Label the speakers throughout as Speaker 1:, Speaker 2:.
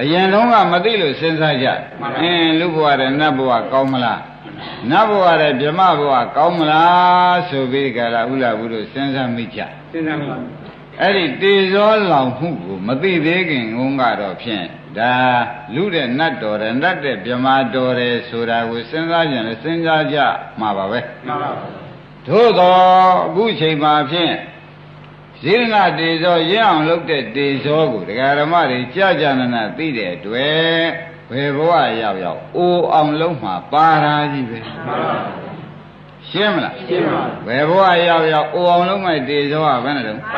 Speaker 1: အရင်တုန်းကမသိလို့စဉ်းစားကြအင်းလူဘဝတဲ့နတ်ဘဝကောင်းမလားနတ်ဘဝတဲ့ဗြဟ္မဘဝကောင်းမလားဆိုပြီးကြလားဥလာဘူးလို့စဉ်းစားမိကြ
Speaker 2: စဉ်းစားမိ
Speaker 1: အဲ့ဒီတေဇောလောင်မှုကိုမသိသေးခင်ငုံကတော့ဖြင့်ဒါလူတဲ့နတ်တော်တယ်နတ်တဲ့ဗြဟ္မာတော်တယ်ဆိုတာကိုစဉ်းစားကြတယ်စဉ်းစားကြမှာပါပဲ
Speaker 2: မှန်ပါ
Speaker 1: သို့တော့အခုချိန်မှာဖြင့် ဇိရဏတေဇောရင်းအောင်လုပ်တဲ့တေဇောကိုဒကာဓမ္မတွေကြာကြာနာနာသိတဲ့အတွက်ဘယ်ဘဝရောက်ရောက်အိုအောင်လုံးမှာပါရာကြီးပဲ
Speaker 2: မှန်ပါ
Speaker 1: ရှင်းမလား
Speaker 2: ရှင်းပါ
Speaker 1: ဘယ်ဘဝရောက်ရောက်အိုအောင်လုံးမဲ့တေဇောကဘယ်နဲ့တုန်း
Speaker 2: ပါ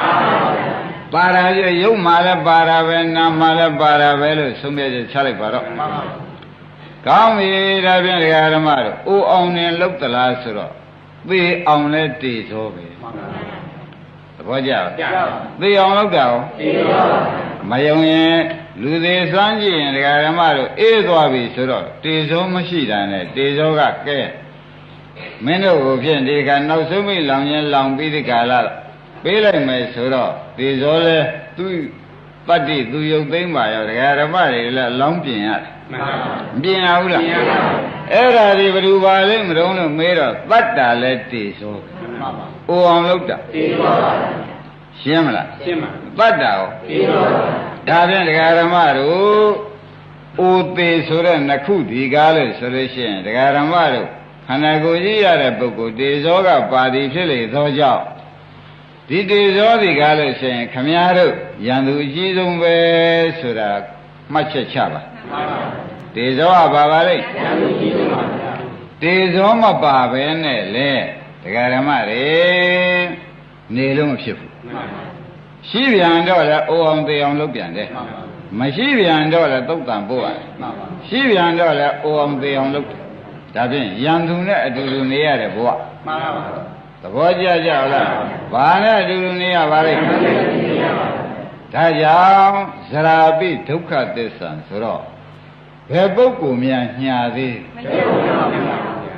Speaker 2: ပါ
Speaker 1: ပါရာကြီးရုပ်မှလည်းပါရာပဲနာမ်မှလည်းပါရာပဲလို့ဆုံးဖြတ်ချက်ချလိုက်ပါတော့
Speaker 2: မှန်ပါ
Speaker 1: ကောင်းပြီဒါဖြင့်ဒကာဓမ္မတို့အိုအောင်နေလောက်သလားဆိုတော့သေအောင်လဲတေဇောပဲ
Speaker 2: မှန်ပါ
Speaker 1: သ ဘောကျလား
Speaker 2: ကြာပါ
Speaker 1: သေအောင်လောက်တာရော
Speaker 2: ဒီရော
Speaker 1: မယုံရင်လူသေးစွမ်းကြည့်ရင်ဒကာဓမ္မတို့အေးသွားပြီဆိုတော့တေဇောမရှိတာနဲ့တေဇောကကဲမင်းတို့ကိုဖြင့်ဒီကနောက်ဆုံးမိလောင်ရင်လောင်ပြီးဒီကလာပေးလိုက်မယ်ဆိုတော့တေဇောလဲသူ ပတ္တိသူယုတ်သိမ့်ပါရောဒကာဓမ္မတွေလည်းလောင်းပြင်ရတယ်
Speaker 2: မှန်ပါ
Speaker 1: မပြင်ရဘူးလား
Speaker 2: ပြင်ရပါ
Speaker 1: အဲ့ဒါဒီဘယ်သူပါလိမ့်မတုံးလို့မေးတော့တတ်တာလဲတေဇော
Speaker 2: မှန်ပါ
Speaker 1: အိုအောင်လောက်တာ
Speaker 2: ဒီရော
Speaker 1: ရှင်းမလား
Speaker 2: ရှင်းပါ
Speaker 1: တတ်တာရော
Speaker 2: ဒီရော
Speaker 1: ဒါဖြင့်ဒကာဓမ္မတို့အိုသေးဆိုတဲ့နှစ်ခုဒီကားလို့ဆိုလို့ရှိရင်ဒကာဓမ္မတို့ခန္ဓာကိုယ်ကြီးရတဲ့ပုဂ္ဂိုလ်တေဇောကပါတိဖြစ်လေသောကြောင့် ဒီတေဇောဒီကားလို့ရှိရင်ခမည်းတော်ယံသူအကြီးဆုံးပဲဆိုတာမှတ်ချက်ချပါ
Speaker 2: မှန်ပါ
Speaker 1: တေဇောကပါပါလိမ့်
Speaker 2: ဉာဏ်ကြီးကြီးပါဗျာ
Speaker 1: တေဇောမပါပဲနဲ့လေဒကာဓမ္မတွေနေလို့မဖြစ်ဘူး
Speaker 2: မှန်ပါ
Speaker 1: ရှိပြန်တော့လည်းအိုအောင်သေးအောင်လုပ်ပြန်တယ်
Speaker 2: မှန်ပါ
Speaker 1: မရှိပြန်တော့လည်းသုတ်တန်ပို့ရတယ်
Speaker 2: မှန်ပါ
Speaker 1: ရှိပြန်တော့လည်းအိုအောင်သေးအောင်လုပ်တယ်ဒါဖြင့်ယံသူနဲ့အတူတူနေရတဲ့ဘဝ
Speaker 2: မှန်ပါ
Speaker 1: သဘောကျကြလားဘာနဲ့အတူတူနေရပါလိမ့်ဒါကြောင့်ဇရာပိဒုက္ခသစ္စာဆိုတော့ဘယ်ပုဂ္ဂိုလ်များညာသေး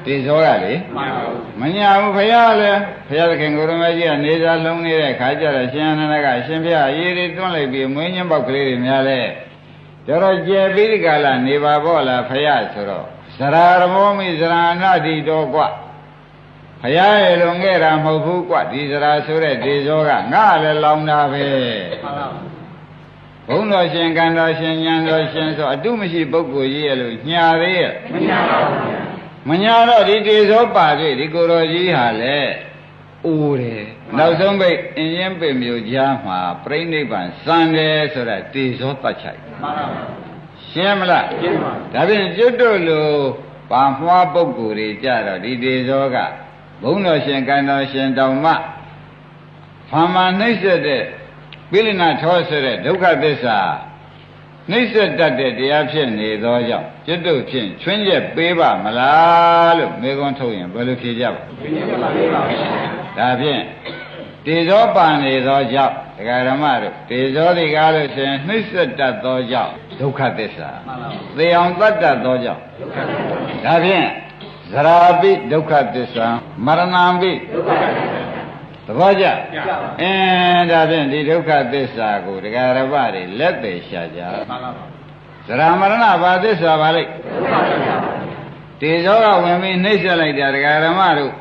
Speaker 1: တေဇောရလေ
Speaker 2: မှန်ပါ
Speaker 1: မညာဘူးဘုရားလည်းဘုရားသခင်ကိုရမကြီးကနေသာလုံးနေတဲ့ခါကျတော့ရှင်အနန္ဒကအရှင်ဘုရားရေးတွေတွန်းလိုက်ပြီးမွေးညင်းပေါက်ကလေးတွေများလဲတော်တော်ကျယ်ပြီးဒီကလာနေပါပေါ့လားဘုရားဆိုတော့ဇရာရမောမိဇရာနာတိတော်ကွ ဘုရားရဲ့လွန်ခဲ့တာမဟုတ်ဘူးကွဒီဇရာဆိုတဲ့ဒေဇောကငါလည်းလောင်တာပဲ
Speaker 2: မှန်ပါ
Speaker 1: ဘုန်းတော်ရှင်ကံတော်ရှင်ဉာဏ်တော်ရှင်ဆိုအတုမရှိပုဂ္ဂိုလ်ကြီးရဲ့လို့ညာသေးရဲ့
Speaker 2: မညာပါဘူးဗျာ
Speaker 1: မညာတော့ဒီတေဇောပါတွေ့ဒီကိုယ်တော်ကြီးဟာလေအိုးတယ်နောက်ဆုံးပိတ်အင်းရင်ပိတ်မျိုးကြားမှာပြိဋိဘံစံတယ်ဆိုတာတေဇောတတ်ချိုက်
Speaker 2: မှန်ပါ
Speaker 1: ရှင်းမလား
Speaker 2: ရှင်းပါ
Speaker 1: ဒါဖြင့်ကျွတ်တို့လိုပါမွှားပုဂ္ဂိုလ်တွေကြတော့ဒီတေဇောက ဘုန်းတော်ရှင်ကံတော်ရှင်တောင်မှဖာမနှိမ့်ဆက်တဲ့ပိလိနာထောဆိုတဲ့ဒုက္ခသစ္စာနှိမ့်ဆက်တတ်တဲ့တရားဖြစ်နေသောကြောင့်ကျွတ်တို့ဖြင့်ချွင်းချက်ပေးပါမလားလို့မေခွန်းထုတ်ရင်ဘယ်လိုဖြေကြပါ
Speaker 2: ဒီနေ့ကပါလေးပါ
Speaker 1: ဒါဖြင့်တေဇောပန်နေသောကြောင့်ဒကာဓမ္မတို့တေဇောဒီကားလို့ရှင်နှိမ့်ဆက်တတ်သောကြောင့်ဒုက္ခသစ္စာ
Speaker 2: မှန်ပါ
Speaker 1: သေအောင်တတ်တတ်သောကြောင့်
Speaker 2: ဒုက္ခဒုက္ခ
Speaker 1: ဒါဖြင့် ဇရာပိဒုက္ခသစ္စာမရဏံပိ
Speaker 2: ဒုက္ခ
Speaker 1: သဘောကျ
Speaker 2: ကြာပါ
Speaker 1: အင်းဒါဖြင့်ဒီဒုက္ခသစ္စာကိုဒကာရပတွေလက်သေးရှာကြ
Speaker 2: မှန်ပါ
Speaker 1: ဇရာမရဏဘာသစ္စာပါလိမ့်
Speaker 2: ဒုက္ခဒုက္ခ
Speaker 1: တေဇောကဝင်ပြီးနှိမ့်ဆက်လိုက်တာဒကာရမတို့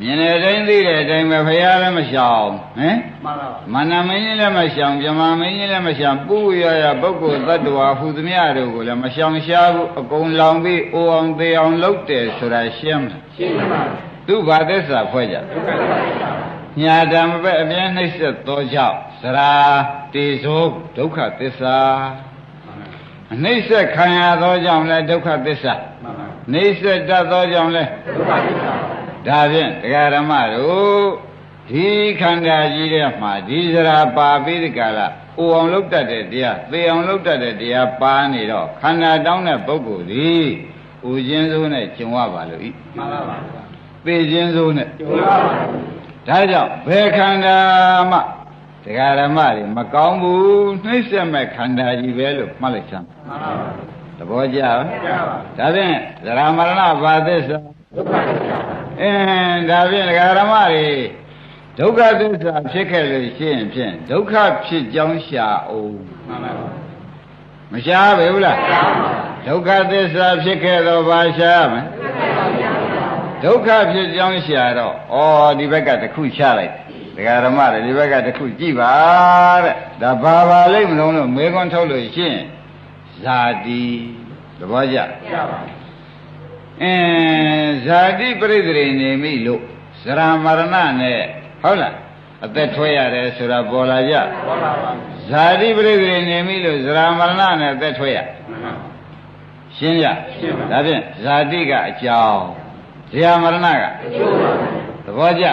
Speaker 1: မြင်တဲ့အတိုင်းသိတဲ့အတိုင်းပဲဖရာလည်းမရှောင်ဟမ်
Speaker 2: မှန်ပါ
Speaker 1: မန္နမင်းကြီးလည်းမရှောင်ပြမမင်းကြီးလည်းမရှောင်ပုရရပုဂ္ဂိုလ်တ attva ဟူသမျှတို့ကိုလည်းမရှောင်ရှားဘူးအကုန်လောင်ပြီးအိုအောင်သေးအောင်လုပ်တယ်ဆိုတာရှင်းမလား
Speaker 2: ရှင်းပါ
Speaker 1: သူဘာသစ္စာဖွဲ့ကြ
Speaker 2: ဒုက္ခဒုက္ခ
Speaker 1: ညာဓမ္မပဲအပြင်းနှိမ့်ဆက်သောကြောင့်သရာတေဇောဒုက္ခသစ္စာအနှိမ့်ဆက်ခံရသောကြောင့်လည်းဒုက္ခသစ္စာ
Speaker 2: မှန်ပါ
Speaker 1: နှိမ့်ဆက်တတ်သောကြောင့်လည်း
Speaker 2: ဒုက္ခဒုက္ခ
Speaker 1: ဒါဖြင့်တရားဓမ္မတို့ဒီခန္ဓာကြီးထဲမှာဒီစရာပါပြီးဒီကလာအိုအောင်လုပ်တတ်တဲ့တရားသေအောင်လုပ်တတ်တဲ့တရားပါနေတော့ခန္ဓာတောင်းတဲ့ပုဂ္ဂိုလ်ဒီဥချင်းစိုးနဲ့ကျုံရပါလို့ဤ
Speaker 2: မှန်ပါပါ
Speaker 1: သေချင်းစိုးနဲ့
Speaker 2: ကျုံပါပါ
Speaker 1: ဒါကြောင့်ဘယ်ခန္ဓာမှတရားဓမ္မတွေမကောင်းဘူးနှိမ့်ဆက်မဲ့ခန္ဓာကြီးပဲလို့မှတ်လိုက်စမ်း
Speaker 2: မှန်ပါပါ
Speaker 1: သဘောကျလား
Speaker 2: ကြာပါ
Speaker 1: ဒါဖြင့်သရမရဏဘာသစ္စာ
Speaker 2: ဒုက္ခဒုက္ခ
Speaker 1: အင်းဒါဖြင့်ဒကာရမတွေဒုက္ခသစ္စာဖြစ်ခဲ့လို့ရှိရင်ဖြင့်ဒုက္ခဖြစ်ကြောင်းရှာအောင်
Speaker 2: မှန်ပါပါ
Speaker 1: မမရှားပဲဘူးလားဒုက္ခသစ္စာဖြစ်ခဲ့တော့ဘာရှားမလဲဒုက္ခဖြစ်ကြောင်းရှာတော့ဩဒီဘက်ကတစ်ခုရှားလိုက်ဒကာဓမ္မတွေဒီဘက်ကတစ်ခုကြည့်ပါတဲ့ဒါဘာပါလိမ့်မလို့လို့မေခွန်းထုတ်လို့ရှင်းဇာတိသဘောကျ
Speaker 2: ရပါ
Speaker 1: အင်း ဇာတိပရိသေနေမိလို့ဇရာမရဏနဲ့ဟုတ်လားအသက်ထွေးရတယ်ဆိုတာပေါ်လာကြ
Speaker 2: ဘောပါပါ
Speaker 1: ဇာတိပရိသေနေမိလို့ဇရာမရဏနဲ့အသက်ထွေးရရှင်းကြ
Speaker 2: ရှင်းပါ
Speaker 1: ဒါဖြင့်ဇာတိကအကြောင်းဇရာမရဏက
Speaker 2: အကျိုးပါ
Speaker 1: သဘောကျ
Speaker 2: ရ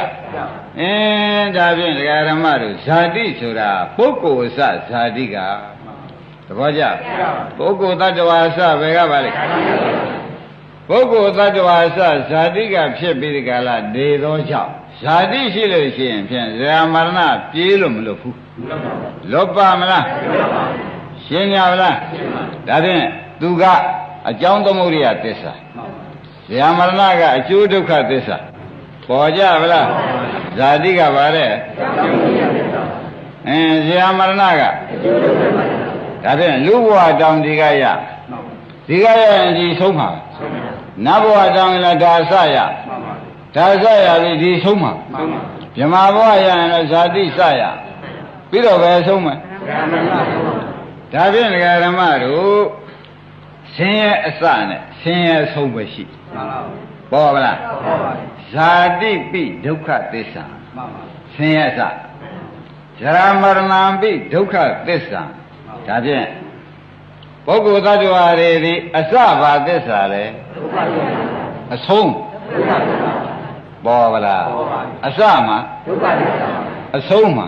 Speaker 1: အင်းဒါဖြင့်ဒကာဓမ္မတို့ဇာတိဆိုတာပုဂ္ဂိုလ်အစဇာတိကသဘောကျ
Speaker 2: ရပါ
Speaker 1: ပုဂ္ဂိုလ်တ attva အစဘယ်ကပါလဲ ပုဂ္ဂိုလ်တ attva အစဇာတိကဖြစ်ပြီးဒီကလာနေသောကြောင့်ဇာတိရှိလို့ရှိရင်ဖြင့်ဇာမရဏပြေးလို့မလွတ်ဘူးလွတ်ပါမလားရှင်းကြပါလားဒါဖြင့်သူကအကြောင်းသမုဒိယသစ္စာဇာမရဏကအကျိုးဒုက္ခသစ္စာပေါ်ကြပါလားဇာတိကပါတဲ့အင်းဇာမရဏကဒါဖြင့်လူဘဝတောင်ဒီကရဒီကရရင်ဒီဆုံးမှာ နတ်ဘဝတောင်လည်းဒါဆရဒါဆရပြီဒီဆုံးမှာဗြဟ္မာဘဝရရင်လည်းဇာတိဆရပြီးတော့ပဲဆုံးမယ်ဒါဖြင့်ဒကာဓမ္မတို့ဆင်းရဲအစနဲ့ဆင်းရဲဆုံးပဲရှိပေါ်ပါလားဇာတိပိဒုက္ခသစ္စာဆင်းရဲအစဇရာမရဏံပိဒုက္ခသစ္စာဒါဖြင့် ပုဂ္ဂိုလ်သတ္တဝါတွေဒီအစဘာသစ္စာလဲအဆုံးပေါ်ပါလားအစမှာအဆုံးမှာ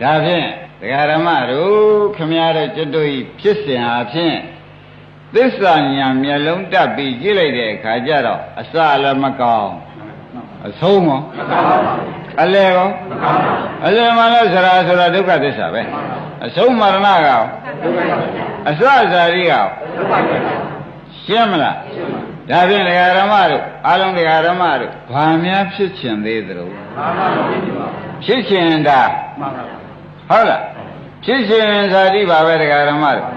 Speaker 1: ဒါဖြင့်ဒကာဓမ္မတို့ခမည်းတော်ကျွတ်တို့ဤဖြစ်စဉ်အားဖြင့်သစ္စာညာမျက်လုံးတက်ပြီးကြည့်လိုက်တဲ့အခါကျတော့အစလည်းမကောင်းအဆုံးရော အလဲရောအလယ်မှာလဲဇရာဆိုတာဒုက္ခသစ္စာပဲအဆုံးမရဏကအစဇာတိကရှင်းမလားဒါဖြင့်ဒကာရမတို့အာလုံးဒကာရမတို့ဘာများဖြစ်ချင်သေးသလဲဖြစ်ချင်တာဟုတ်လားဖြစ်ချင်ဇာတိပါပဲဒကာရမတို့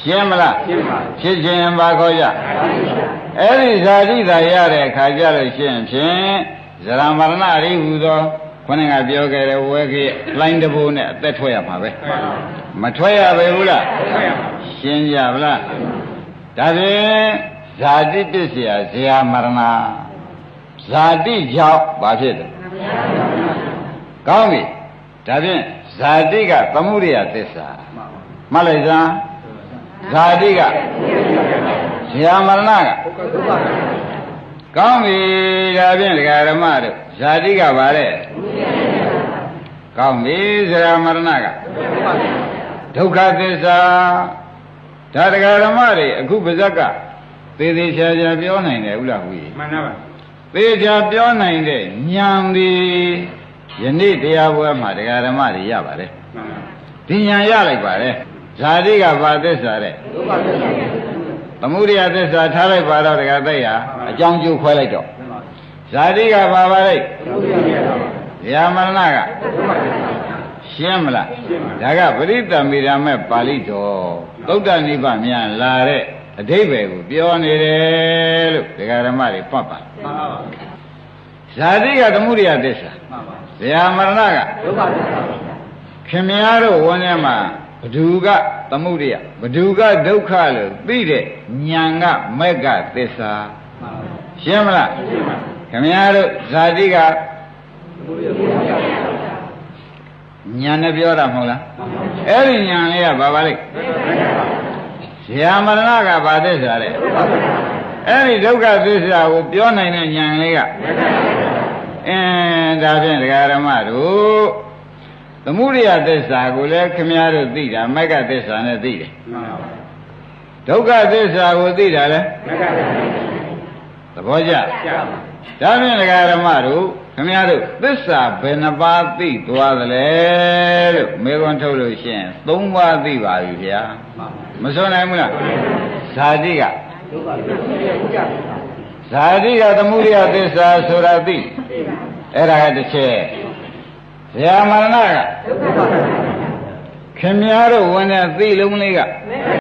Speaker 1: ရှင်းမလားဖြစ်ချင်ဘာခေါ်ကြအဲ့ဒီဇာတိသာရတဲ့အခါကျလို့ရှင်းဖြင့် ဇရာမရဏရိဟူသောခொနကပြောခဲ့တဲ့ဝဲကြီးလိုင်းတဘိုးနဲ့အသက်ထွက်ရမှာပဲမထွက်ရပဲဘူးလားရှင်းကြဗလားဒါဖြင့်ဇာတိပစ္စယဇရာမရဏဇာတိကြောင့်ဘာဖြစ်တယ်ကောင်းပြီဒါဖြင့်ဇာတိကသမှုရိယသစ္စာမှတ်လိုက်စမ်းဇာတိကဇရာမရဏက ကောင်းပြီဒါဖြင့်ဒကာဓမ္မတို့ဇာတိကပါတဲ့ကောင်းပြီဇရာမရဏကဒုက္ခသစ္စာဒါဒကာဓမ္မတွေအခုပါဇက်ကသေသေးချာချာပြောနိုင်တယ်ဥလားဟူကြီး
Speaker 2: မှန်ပါပါ
Speaker 1: သေချာပြောနိုင်တဲ့ဉာဏ်ဒီယနေ့တရားပွဲမှာဒကာဓမ္မတွေရပါတယ်
Speaker 2: မှန်ပါ
Speaker 1: ဒီဉာဏ်ရလိုက်ပါတယ်ဇာတိကဘာသစ္စာတဲ့
Speaker 2: ဒုက္ခသစ္စာ
Speaker 1: သမုဒိယသစ္စာထားလိုက်ပါတော့ဒကာသိရအကြောင်းကျိုးခွဲလိုက်တော့ဇာတိကဘာပါလိုက်
Speaker 2: ဒုက္ခသစ္စာ
Speaker 1: ဇာမရဏကရှင်းမလားဒါကပရိသမိရာမဲ့ပါဠိတော်သုတ်တနိဗ္ဗာန်မြန်လာတဲ့အဓိပ္ပာယ်ကိုပြောနေတယ်လို့ဒကာဓမ္မတွေပတ်ပါ
Speaker 2: မှန်ပါပါ
Speaker 1: ဇာတိကသမုဒိယသစ္စာ
Speaker 2: မှန်ပါ
Speaker 1: ဇာမရဏက
Speaker 2: ဒုက္ခသစ္စာ
Speaker 1: ခင်မည်းတော်ဝန်ထဲမှာ ဘဒုကသမုဒိယဘဒုကဒုက္ခလို့သိတဲ့ဉာဏ်ကမက်ကသစ္စာ
Speaker 2: မှန်ပါ
Speaker 1: ရှင်းမလား
Speaker 2: ရှင်းပါ
Speaker 1: ခင်ဗျားတို့ဇာတိက
Speaker 2: ဘုရားဘုရား
Speaker 1: ဉာဏ်နဲ့ပြောတာမဟုတ်လားအဲ့ဒီဉာဏ်လေးကဘာပါလိမ့်ဇာမရဏကဘာသစ္စာလဲအဲ့ဒီဒုက္ခသစ္စာကိုပြောနိုင်တဲ့ဉာဏ်လေးကအင်းဒါဖြင့်ဒကာရမတို့ သမုဒိယသစ္စာကိုလည်းခင်ဗျားတို့သိတာမက္ကသစ္စာနဲ့သိတယ်
Speaker 2: မှန်ပါပါ
Speaker 1: ဒုက္ခသစ္စာကိုသိတာလဲ
Speaker 2: မက္ကသစ္စာ
Speaker 1: သဘောကျ
Speaker 2: ကျပါ
Speaker 1: ဒါဖြင့်ဒကာရမတို့ခင်ဗျားတို့သစ္စာဘယ်နှပါးသိသွားသလဲလို့မေခွန်းထုတ်လို့ရှိရင်၃ပါးသိပါပြီဗျာ
Speaker 2: မှန်ပါ
Speaker 1: မစွန့်နိုင်ဘူးလားဇာတိက
Speaker 2: ဒုက္ခသစ္စာဘုရား
Speaker 1: ဇာတိကသမုဒိယသစ္စာဆိုတာသိအဲ့ဒါကတစ်ချက် ဇာမရဏက
Speaker 2: ဒုက္ခသစ္စာ
Speaker 1: ခခင်များတို့ဝင်တဲ့သိလုံးလေးက